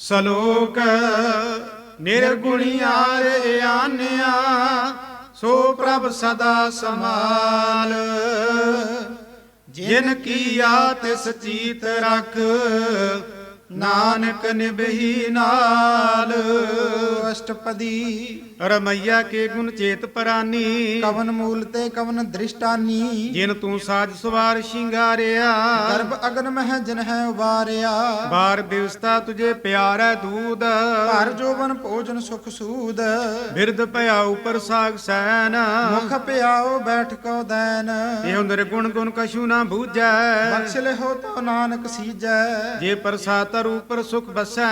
ਸਲੋਕ ਨਿਰਗੁਣਿਆਰੇ ਆਨਿਆ ਸੋ ਪ੍ਰਭ ਸਦਾ ਸਮਾਲ ਜਿਨ ਕੀਆ ਤਿਸ ਚੀਤ ਰਖ ਨਾਨਕ ਨਿਭੀ ਨਾਲ। ਅਸ਼ਟਪਦੀ। ਰਮਈਆ ਕੇ ਗੁਣ ਚੇਤ ਪਰਾਨੀ। ਕਵਨ ਮੂਲ ਤੇ ਕਵਨ ਦ੍ਰਿਸ਼ਟਾਨੀ। ਜਿਨ ਤੂੰ ਸਾਜ ਸਵਾਰ ਸ਼ਿੰਗਾਰਿਆ। ਗਰਭ ਅਗਨ ਮਹਿ ਜਿਨ ਹੈ ਉਬਾਰਿਆ। ਬਾਰ ਦਿਵਸਤਾ ਤੁਝੇ ਪਿਆਰੈ ਦੂਦ। ਘਰ ਜੋਬਨ ਭੋਜਨ ਸੁਖ ਸੂਦ। ਬਿਰਧ ਭਇਆ ਉਪਰ ਸਾਗ ਸੈਨ। ਮੁਖ ਪਿਆਓ ਬੈਠ ਕੋ ਦੈਨ। ਇਹ ਨਿਰਗੁਣ ਗੁਣ ਕਛੂ ਨਾ ਬੂਝੈ। ਬਖਸ਼ ਲਿਹੋ ਤੋ ਨਾਨਕ ਸੀਜੈ। ਜੇ ਪ੍ਰਸਾਦ ਉਪਰ ਸੁਖ ਬਸੈ।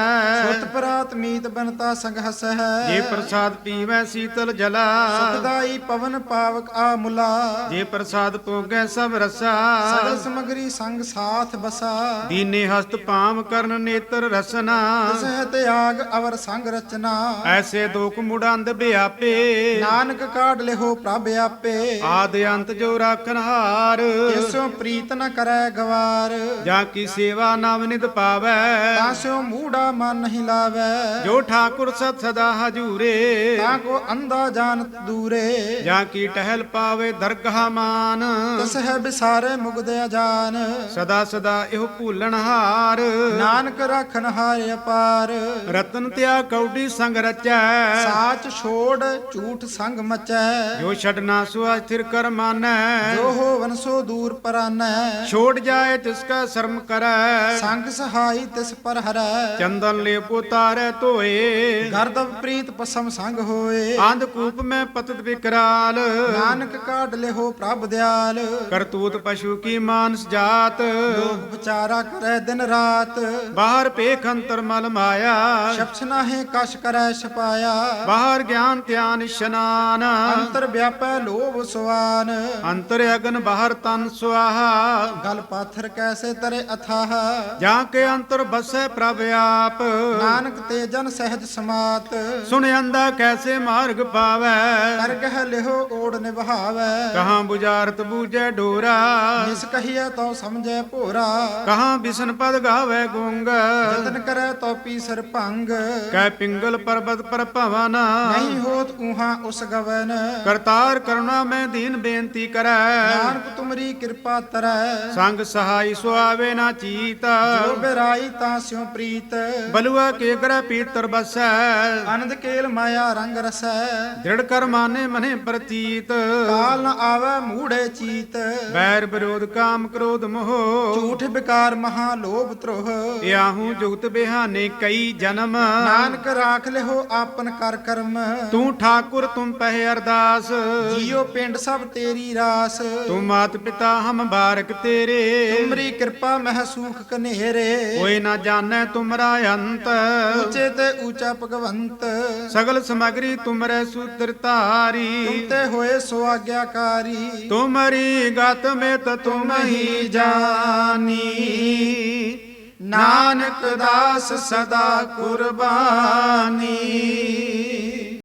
ਸੁਤ ਪਰਾਤ ਮੀਤ ਬਨਤਾ ਸੰਗ ਹਸੈ ਜੇ ਪ੍ਰਸਾਦ ਪੀਵੈ ਸੀਤਲ ਜਲਾ। ਸੁਖਦਾਈ ਪਵਨ ਪਾਵਕ ਆ ਮੁਲਾ। ਜੇ ਪ੍ਰਸਾਦ ਭੋਗੈ ਸਭ ਰਸਾ। ਸਗਲ ਸਮਗਰੀ ਸੰਗ ਸਾਥ ਬਸਾ। ਦੀਨੇ ਹਸਤ ਪਾਮ ਕਰਨ ਨੇਤਰ ਰਸਨਾ। ਸਹਿ ਤਿਆਗ ਅਵਰ ਸੰਗ ਰਚਨਾ। ਐਸੇ ਦੋਖ ਮੁੜੰਦ ਬਿਆਪੇ। ਨਾਨਕ ਕਾਢ ਲਿਹੋ ਪ੍ਰਭ ਆਪੇ। ਆਦ ਅੰਤ ਜੋ ਰਾਖਨ ਹਾਰ। ਇਸੋ ਪ੍ਰੀਤ ਨ ਕਰੈ ਗਵਾਰ। ਜਾਂ ਕੀ ਸੇਵਾ ਨਵ ਨਿਤ ਪਾਵੈ। ਤਾਸਿਓ ਮੂੜਾ ਮਨ ਨਹੀਂ ਲਾਵੈ। ਜੋ ਠਾਕੁਰ ਸਤ ਸਦਾ ਹਜੂਰੇ ਤਾਂ ਕੋ ਅੰਧਾ ਜਾਣਤ ਦੂਰੇ। ਜਾਂ ਕੀ ਟਹਿਲ ਪਾਵੇ ਦਰਗਾਹ ਮਾਨ ਤਸ ਹੈ ਵਿਸਾਰੇ ਮੁਗਦ ਅਜਾਨ। ਸਦਾ ਸਦਾ ਇਹੋ ਭੂਲਣ ਹਾਰ। ਨਾਨਕ ਰਾਖਨ ਹਾਰ ਅਪਾਰ। ਰਤਨ ਤਿਆ ਕੌਡੀ ਸੰਗ ਰਚੈ। ਸਾਚ ਛੋੜ ਝੂਠ ਸੰਗ ਮਚੈ। ਜੋ ਛਡਨਾ ਸੁਆ ਸਥਿਰ ਕਰ ਮਾਨੈ। ਜੋ ਹੋਵਨ ਸੋ ਦੂਰ ਪਰਾਨੈ। ਛੋੜ ਜਾਏ ਤਿਸ ਕਾ ਸ਼ਰਮ ਕਰੈ। ਸੰਗ ਸਹਾਈ ਤਿਸ ਪਰ ਹਰੈ। ਚੰਦਨ ਲੈ ਪੁਤਾਰੈ ਧੋਏ। ਗਰਦਵ ਪ੍ਰੀਤ ਪਸਮ ਸੰਗ ਹੋਏ। ਆਂਧ ਕੂਪ ਮੈਂ ਪਤਤ ਵਿਕਰਾਲ। ਨਾਨਕ ਕਾਢ ਲਿਹੋ ਪ੍ਰਭ ਦਿਆਲ। ਕਰਤੂਤ ਪਸ਼ੂ ਕੀ ਮਾਨਸ ਜਾਤ। ਲੋਕ ਵਿਚਾਰਾ ਕਰੈ ਦਿਨ ਰਾਤ। ਬਾਹਰ ਪੇਖ ਅੰਤਰ ਮਲ ਮਾਇਆ। ਸ਼ਪਛ ਨਾਹੇ ਕਸ਼ ਕਰੈ ਛਪਾਇਆ। ਬਾਹਰ ਗਿਆਨ ਧਿਆਨ ਇਸ਼ਨਾਨ। ਅੰਤਰ ਵਿਆਪੈ ਲੋਭ ਸੁਆਨ। ਅੰਤਰ ਅਗਨ ਬਾਹਰ ਤਨ ਸੁਆਹਾ। ਗਲ ਪਾਥਰ ਕੈਸੇ ਤਰੇ ਅਥਾਹ। ਜਾਂ ਕੇ ਅੰਤਰ ਬਸੈ ਪ੍ਰਭ ਆਪ। ਨਾਨਕ ਤੇ ਜਨ ਸਹਿਜ ਸਮਾਤ। ਸੁਣਿਆੰਦਾ ਕੈਸੇ ਮਾਰਗ ਪਾਵੈ। ਕਰ ਕਹਿ ਲਿਹੋ ਓੜ ਨਿਭਾਵੈ। ਕਹਾਂ 부ਜਾਰਤ ਬੂਝੈ ਡੋਰਾ। ਜਿਸ ਕਹੀਐ ਤੋ ਸਮਝੈ ਭੋਰਾ। ਕਹਾਂ ਬਿਸ਼ਨ ਪਦ ਗਾਵੇ ਗੁੰਗ। ਜਤਨ ਕਰੈ ਤੋ ਪੀ ਸਰ ਭੰਗ। ਕੈ ਪਿੰਗਲ ਪਰਬਤ ਪਰ ਭਵਨ। ਨਹੀਂ ਹੋਤ ਉਹਾਂ ਉਸ ਗਵਨ। ਕਰਤਾਰ ਕਰੁਣਾ ਮੈਂ ਦੀਨ ਬੇਨਤੀ ਕਰੈ। ਨਾਨਕ ਤੁਮਰੀ ਕਿਰਪਾ ਤਰੈ। ਸੰਗ ਸਹਾਈ ਸੁਆਵੇ ਨਾ ਚੀਤ। ਜੋ ਬਿਰਾਈ ਤਾਂ ਸਿਉ ਪ੍ਰੀਤ। ਬਲੂਆ ਕੇ ਗ੍ਰਹਿ ਪੀਤਰ ਬਸੈ। ਆਨੰਦ ਕੇਲ ਮਾਇਆ ਰੰਗ ਰਸੈ। ਦ੍ਰਿੜ ਕਰ ਮਾਨੇ ਮਨੇ ਪ੍ਰਤੀਤ। ਕਾਲ ਨ ਆਵੈ ਮੂੜੇ ਚੀਤ। ਬੈਰ ਵਿਰੋਧ ਕਾਮ ਕ੍ਰੋਧ ਮੋਹ। ਝੂਠ ਵਿਕਾਰ ਮਹਾ ਲੋਭ ਤ੍ਰੋਹ ਇਆਹੂ ਜੁਗਤ ਬਿਹਾਨੇ ਕਈ ਜਨਮ। ਨਾਨਕ ਰਾਖ ਲਿਹੋ ਆਪਨ ਕਰ ਕਰਮ। ਤੂੰ ਠਾਕੁਰ ਤੁਮ ਪਹਿ ਅਰਦਾਸ। ਜੀਉ ਪਿੰਡ ਸਭ ਤੇਰੀ ਰਾਸ। ਤੂੰ ਮਾਤ ਪਿਤਾ ਹਮ ਬਾਰਕ ਤੇਰੇ। ਤੁਮਰੀ ਕਿਰਪਾ ਮਹਿ ਸੂਖ ਕਨੇਰੇ। ਕੋਈ ਨਾ ਜਾਣੈ ਤੁਮਰਾ ਅੰਤ। ਉੱਚੇ ਤੇ ਉੱਚਾ ਭਗਵੰਤ। ਸਗਲ ਸਮਗਰੀ ਤੁਮਰੇ ਸੂਤਰ ਧਾਰੀ। ਤੁਮ ਤੇ ਹੋਏ ਸੋ ਆਗਿਆਕਾਰੀ ਤੁਮਰੀ ਗਤ ਮੇਤ ਤੁਮ ਹੀ ਜਾਨੀ। ਨਾਨਕ ਦਾਸ ਸਦਾ ਕੁਰਬਾਨੀ।